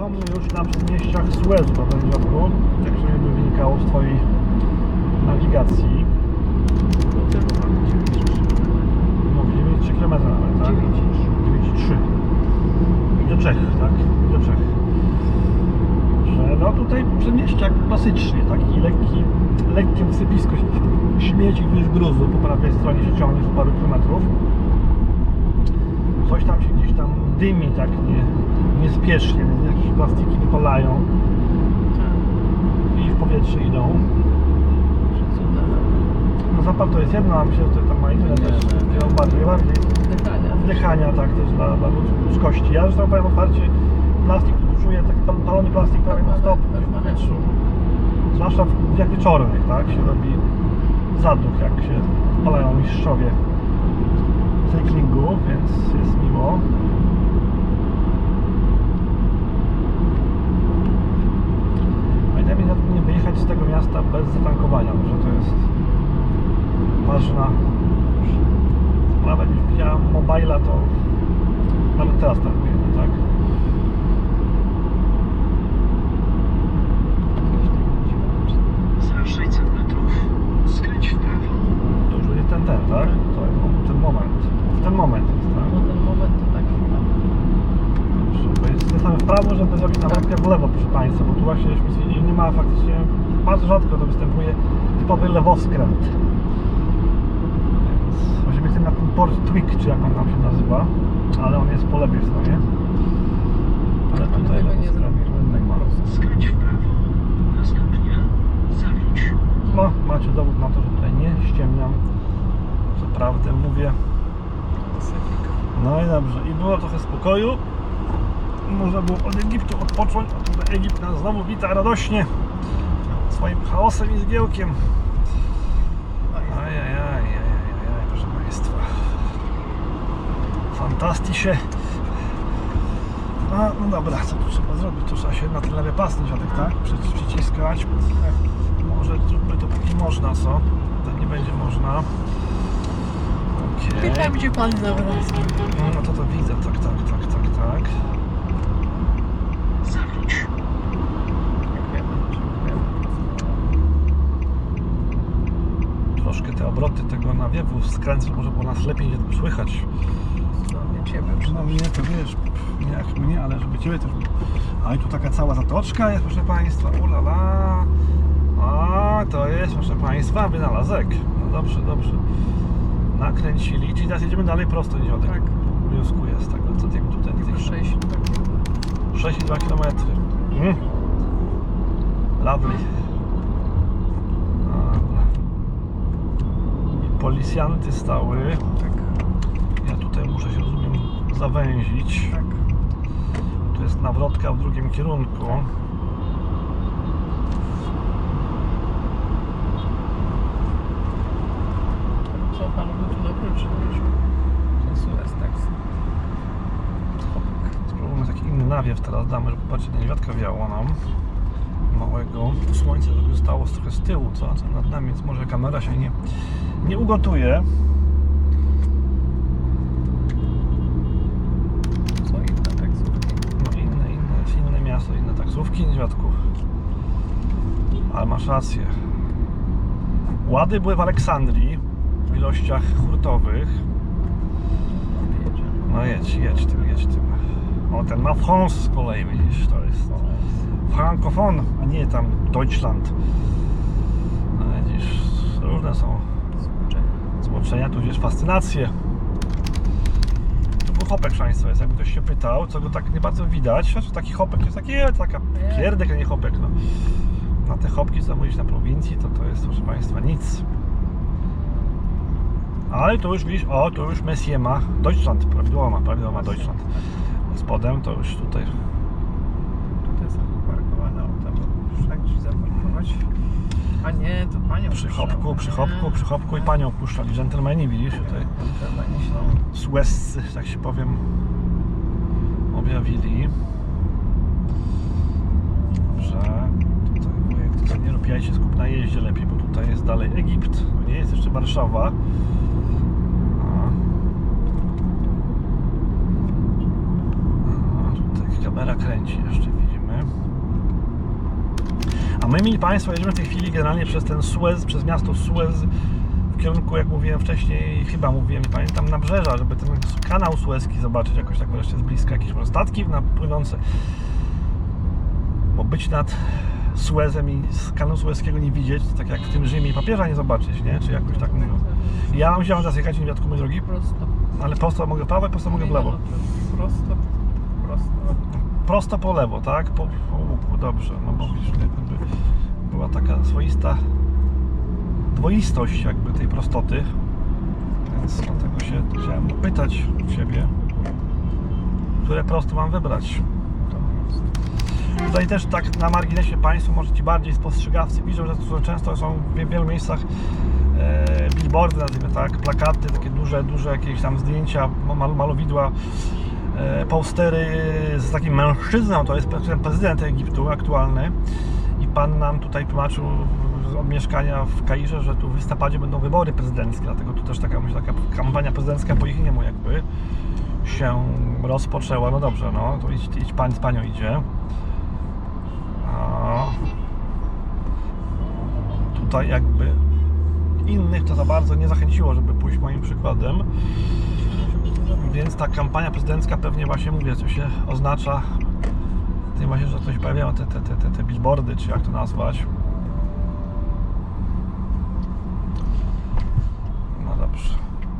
są już na przedmieściach Suezu, prawda, Dziadku? Jak sobie by wynikało z Twojej nawigacji. Do tyłu mamy 93. No, 93 km nawet, tak? 9,3. I do Czech, tak? I do Czech. Że no tutaj przedmieściak klasycznie, taki lekki, lekkie wysypisko śmieci gdzieś gruzu po prawej stronie się ciągnie z paru kilometrów. Coś tam się gdzieś tam dymi tak nie, niespiesznie, więc jakieś plastiki wypalają Tak. i w powietrze idą. No zapal to jest jedno, a myślę, że to tam ma inne też, nie, bardziej, bardziej Wdychania. wdychania, tak, też dla, dla ludzkości. Ja zresztą powiem otwarcie, plastik, tu czuję taki pal- palony plastik prawie na stop w powietrzu. Zwłaszcza w dniach wieczornych, tak, się robi zaduch, jak się palają mistrzowie cyklingu, więc jest miło. Pamiętajmy, żeby nie wyjechać z tego miasta bez zatankowania, że to jest ważna sprawa. Już widziałem mobila, to nawet teraz tankujemy, tak? Za 600 metrów skręć w prawo. To już będzie ten, ten, tak? To jest ten moment. W ten moment jest, tak? No ten moment to tak chwila. Dobrze, to jest skręcamy w prawo, żeby zrobić nawrotkę w lewo, proszę Państwa, bo tu właśnie żeśmy nie ma faktycznie, bardzo rzadko to występuje typowy lewoskręt. Więc musimy tym na ten port Twig, czy jak on tam się nazywa, ale on jest po lewej stronie. Ale Ale tutaj tego nie tak nie ma. Skręć w prawo. Następnie zawróć. No, macie dowód na to, że tutaj nie ściemniam, że prawdę mówię. No i dobrze, i było trochę spokoju. Można było od Egiptu odpocząć, a tutaj Egipt nas znowu wita radośnie swoim chaosem i zgiełkiem. Ajajaj, proszę Państwa. Fantastycznie. No, no dobra, co tu trzeba zrobić? Tu trzeba się na ten lewy pas dziadek, tak? Przy- Przyciskać. Może zróbmy to póki można, co? To nie będzie można. Pytam, gdzie pan zawraca. No to to widzę, tak, tak, tak, tak, tak. Zawróć. Troszkę te obroty tego nawiewu skręcę, może było nas lepiej nie słychać. No nie ciebie No przynajmniej. mnie to wiesz, nie jak mnie, ale żeby Ciebie też... A i tu taka cała zatoczka jest, proszę Państwa, ulala. A to jest, proszę Państwa, wynalazek. No dobrze, dobrze. Nakręcili, czyli teraz jedziemy dalej prosto, nie tak. Tak. Wnioskuję z tego, co tym tutaj... Tych 6 tak. 6,2 km. Mm. Lovely. Dobra. I policjanty stały. Tak, Ja tutaj muszę się, rozumiem, zawęzić. tak. Tu jest nawrotka w drugim kierunku. Co pan Suez taxi. Chopek. Spróbujmy taki inny nawiew teraz damy, żeby na niedźwiadka wiało nam. Małego. Słońce żeby stało trochę z tyłu, co? co nad nami, więc może kamera się nie, nie ugotuje. Co inne taksówki? No inne, inne, jest inne miasto, inne taksówki niedźwiadków. Ale masz rację. Łady były w Aleksandrii w ilościach hurtowych. No jedź, jedź tym, jedź tym. O, ten na France z kolei widzisz, to jest frankofon, a nie tam Deutschland. No widzisz, różne są zboczenia, tudzież fascynacje. To był hopek szaleństwa jest, jakby ktoś się pytał, co go tak nie bardzo widać, znaczy taki hopek jest taki, e, taka pierdek, a nie hopek, no. Na te hopki, co mówisz na prowincji, to to jest, proszę Państwa, nic. Ale to już widzisz, o, to już Messie ma Deutschland, prawidłowo ma, prawidłowo ma Deutschland. Spodem to już tutaj Tutaj zaparkowane auta, bo już tak gdzieś zaparkować. A nie, to panią przy hopku, przy hopku, przy hopku i panią puszczali. Dżentelmeni, widzisz, tutaj Dżentelmeni są. Suezcy, tak się powiem, objawili. Dobrze. Tutaj wujek, to nie robiajcie skup na jeździe lepiej, bo tutaj jest dalej Egipt, to nie jest jeszcze Warszawa. A. A, tutaj kamera kręci jeszcze, widzimy. my, mili Państwo, jedziemy w tej chwili generalnie przez ten Suez, przez miasto Suez w kierunku, jak mówiłem wcześniej, chyba mówiłem, nie pamiętam, nabrzeża, żeby ten kanał suezki zobaczyć jakoś tak wreszcie z bliska, jakieś może statki napłynące. Bo być nad Suezem i z kanału sueskiego nie widzieć, to tak jak w tym Rzymie i papieża nie zobaczyć, nie? Czy jakoś tak mówią. Ja mam zielono teraz jechać, nie wiadomo, mój drogi, Prosto. ale prosto mogę prawo i prosto mogę w lewo. Prosto, prosto. Prosto po lewo, tak? Po, po łuku, dobrze. No bo widzisz, jakby była taka swoista dwoistość jakby tej prostoty. Więc dlatego się chciałem pytać Ciebie, które prosto mam wybrać. Tutaj też tak na marginesie Państwo, może Ci bardziej spostrzegawcy widzą, że często są w wielu miejscach e, billboardy, nazwijmy tak, plakaty, takie duże, duże jakieś tam zdjęcia, mal, malowidła, postery z takim mężczyzną, to jest pre- prezydent Egiptu aktualny i Pan nam tutaj tłumaczył od mieszkania w Kairze, że tu w listopadzie będą wybory prezydenckie, dlatego tu też taka, myślę, taka kampania prezydencka po ich niemu jakby się rozpoczęła. No dobrze, no to idź, idź Pan z Panią idzie. A tutaj jakby innych to za bardzo nie zachęciło, żeby pójść moim przykładem. Więc ta kampania prezydencka pewnie właśnie mówię, co się oznacza tym właśnie, że się pojawiają te, te, te, te, billboardy, czy jak to nazwać. No dobrze.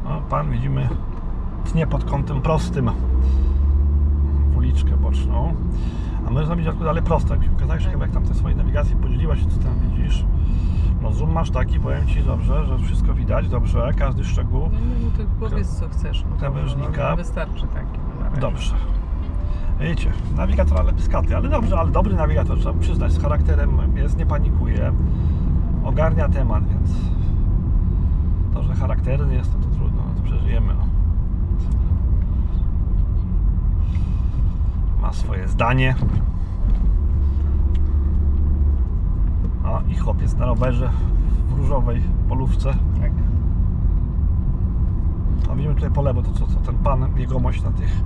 No, pan widzimy tnie pod kątem prostym w uliczkę boczną. A my zrobić dalej prosto. Jak mi pokazałeś, chyba jak tam te swoje nawigacje podzieliłaś, co tam widzisz. No zoom masz taki, powiem Ci dobrze, że wszystko widać, dobrze, każdy szczegół. No, no to powiedz co chcesz. No, Krawężnika. Wystarczy taki. na razie. Dobrze. Wiecie, nawigator ale pyskaty, ale dobrze, ale dobry nawigator, trzeba przyznać, z charakterem jest, nie panikuje, ogarnia temat, więc to, że charakterny jest, to, to trudno, no to przeżyjemy. No. Ma swoje zdanie. O, i chłopiec na rowerze w różowej polówce. Tak. A widzimy tutaj po lewo, to co, co ten pan, jegomość na tych,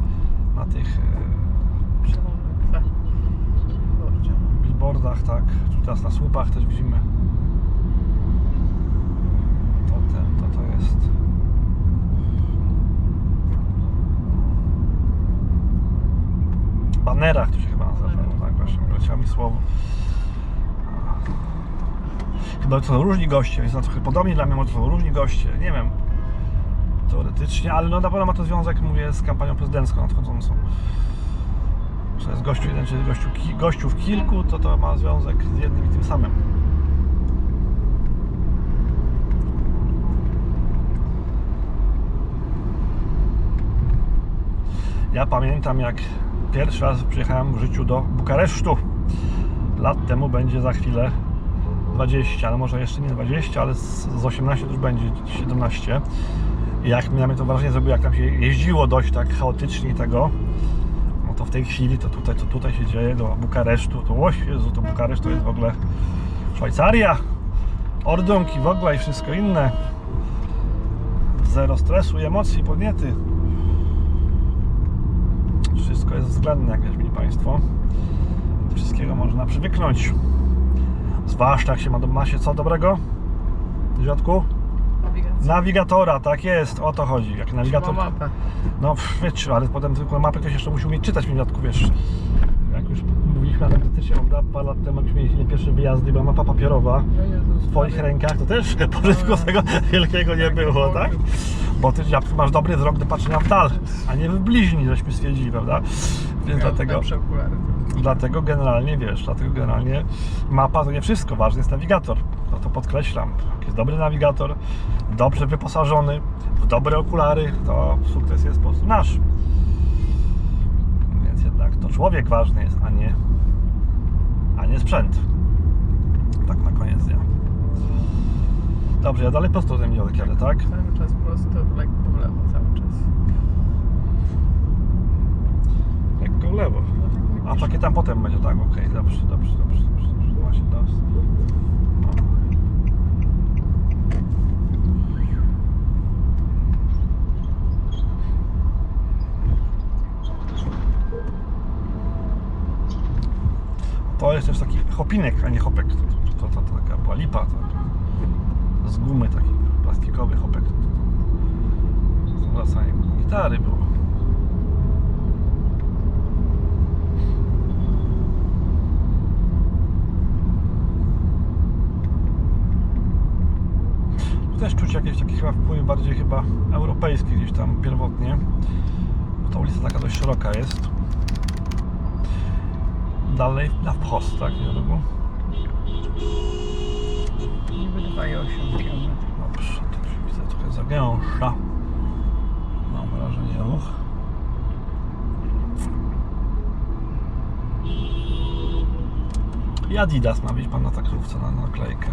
na tych e, tak. Billboardach, tak. Tu teraz na słupach też widzimy. To ten, to to jest. Banerach to się chyba nazywa, no tak właśnie, leciało mi słowo. Chyba to są różni goście, więc na trochę podobnie dla mnie, może to są różni goście, nie wiem. Teoretycznie, ale no na pewno ma to związek, mówię, z kampanią prezydencką nadchodzącą. Czy jest gościu jeden, czy gościu, ki- gościów kilku, to to ma związek z jednym i tym samym. Ja pamiętam jak pierwszy raz przyjechałem w życiu do Bukaresztu. Lat temu będzie za chwilę 20, no może jeszcze nie 20, ale z z 18 to już będzie 17. I jak na mnie to wrażenie zrobiło, jak tam się jeździło dość tak chaotycznie i tego, no to w tej chwili to tutaj, to tutaj się dzieje, do Bukaresztu, to o Jezu, to Bukareszt to jest w ogóle Szwajcaria, ordunki w ogóle i wszystko inne. Zero stresu i emocji, podniety. Wszystko jest względne, jak mili Państwo. Wszystkiego można przywyknąć. Zwłaszcza jak się ma, ma się co dobrego? W środku? Nawigacja. Nawigatora, tak jest, o to chodzi. Jak nawigator. Trzeba mapę. No wiesz, ale potem tylko mapy ktoś jeszcze musi umieć czytać w dodatku, wiesz. Jak już mówiliśmy anegdotycznie, prawda, parę lat temu, jak mieliśmy pierwsze wyjazdy, była mapa papierowa O Jezus, w Twoich rękach, to też pożytku tego wielkiego nie było, tak? Bo Ty masz dobry wzrok do patrzenia w dal, a nie w bliźni, żeśmy stwierdzili, prawda? Więc dlatego, dlatego generalnie, wiesz, dlatego generalnie mapa to nie wszystko, ważny jest nawigator. No to podkreślam, jest dobry nawigator, dobrze wyposażony, w dobre okulary, to sukces jest po prostu nasz. Więc jednak to człowiek ważny jest, a nie, a nie sprzęt. Tak na koniec dnia. Dobrze, ja dalej prosto ten tak? Cały czas prosto, lekko w lewo cały czas. Lekko lewo. No tak A takie tam potem będzie, tak? Okej, dobrze, dobrze, dobrze, dobrze, dobrze. Teraz. No. To jest też taki Hopinek, a nie hopek. To, to, to, to taka była lipa. To, z gumy taki plastikowy hopek. To, to, to też czuć jakieś takie chyba wpływy bardziej chyba europejskie gdzieś tam pierwotnie. Bo ta ulica taka dość szeroka jest. Dalej na wprost, tak? Nie wiadomo. Niby 2,8 km. Dobrze, to się widzę trochę zagęszcza. Mam wrażenie ruch. I Adidas ma być pan na taksówce na naklejkę.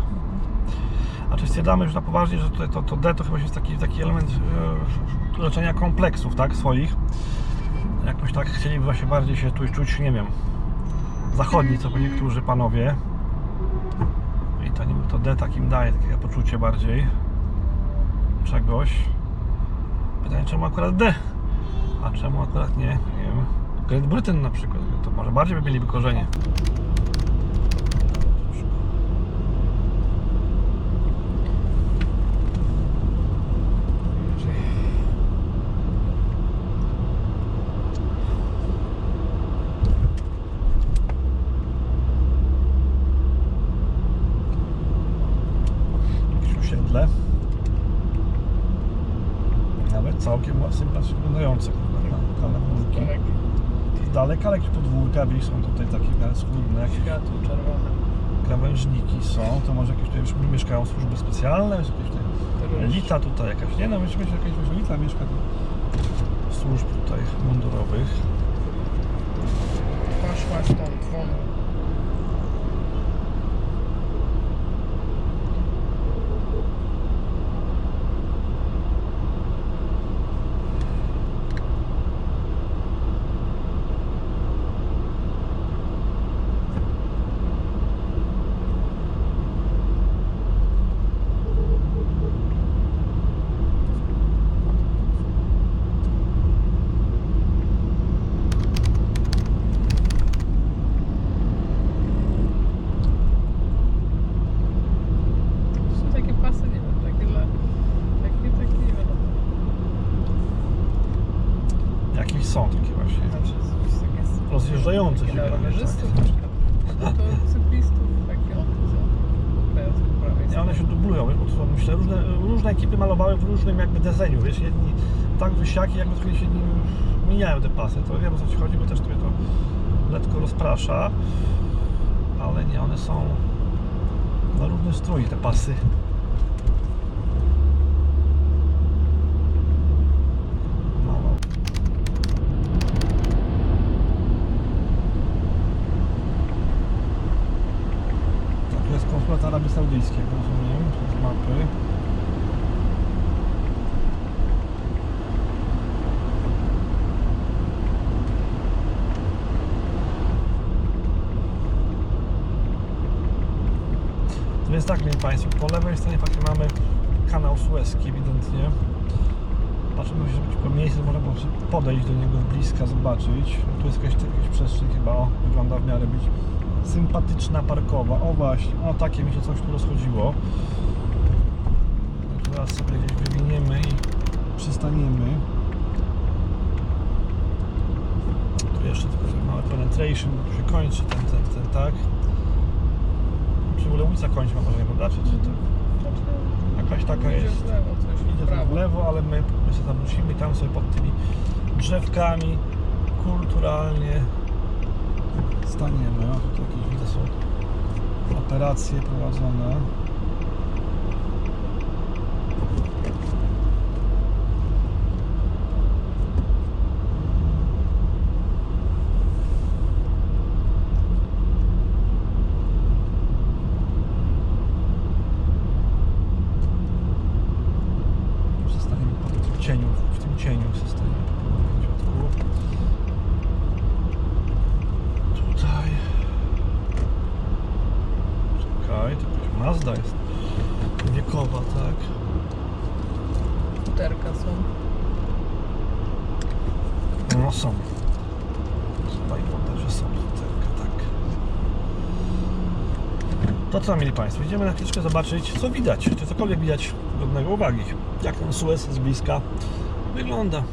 A czy stwierdzamy już na poważnie, że tutaj to, to D to chyba jest taki, taki element e, leczenia kompleksów, tak, swoich. Jakoś tak chcieliby właśnie bardziej się tu czuć, nie wiem, zachodni, co niektórzy panowie. I to to D takim daje takie poczucie bardziej czegoś. Pytanie, czemu akurat D? A czemu akurat nie? Nie wiem. Great Britain na przykład. To może bardziej by mieliby korzenie. Jakieś osiedle. Nawet całkiem sympatycznie wyglądające na lokalne budynki. Tak, Z daleka wieś są tutaj takie schludne, jakieś światło czerwone. krawężniki są, to może jakieś tutaj już mieszkają służby specjalne, jakieś tutaj elita tutaj jakaś, nie no myślę, że jakaś elita mieszka tu służb tutaj mundurowych. Poszła stąd won. To są takie pasy, nie wiem, takie dla... Takie, takie, nie wiadomo. Jakieś są takie właśnie Znaczy, jest takie... rozjeżdżające się Dla prawie rowerzystów czasem. na przykład. No to cyklistów, takie one są. Teraz po prawej Nie, one się dublują, wiesz, bo to są, myślę, różne, różne ekipy malowały w wiesz, jedni tak wysiaki, jakby trochę się nim mijają te pasy, to wiem o co ci chodzi, bo też mnie to lekko rozprasza, ale nie, one są na różnym stroju te pasy. Konsulat Arabii Saudyjskiej, rozumiem, z mapy. Tak, mieli Państwo, po lewej stronie faktycznie mamy kanał Suezki ewidentnie. Patrzymy, żeby tylko miejsce można było podejść do niego z bliska, zobaczyć. Tu jest jakaś, jakaś przestrzeń chyba, o, wygląda w miarę być sympatyczna parkowa. O właśnie, o takie mi się coś tu rozchodziło. Teraz sobie gdzieś wywiniemy i przystaniemy. Tu jeszcze tylko sobie małe penetration, bo tu się kończy ten, ten, ten, tak. Ogóle ulica kończy, mam wrażenie, prawda? Czy, czy to jakaś taka Idzie jest? w lewo coś, Idzie w tam prawo. w lewo, ale my, my sobie tam musimy i tam sobie pod tymi drzewkami kulturalnie staniemy. O, tutaj jakieś widzę są operacje prowadzone. Zostaniemy pod tym cieniu, w tym cieniu zostaniemy w środku. Tutaj. Czekaj, to jakaś Mazda jest wiekowa, tak? Futerka są. No są. I że są lusterka, tak. To co, mieli Państwo, idziemy na chwileczkę zobaczyć, co widać, czy cokolwiek widać godnego uwagi. Jak ten Suez z bliska wygląda.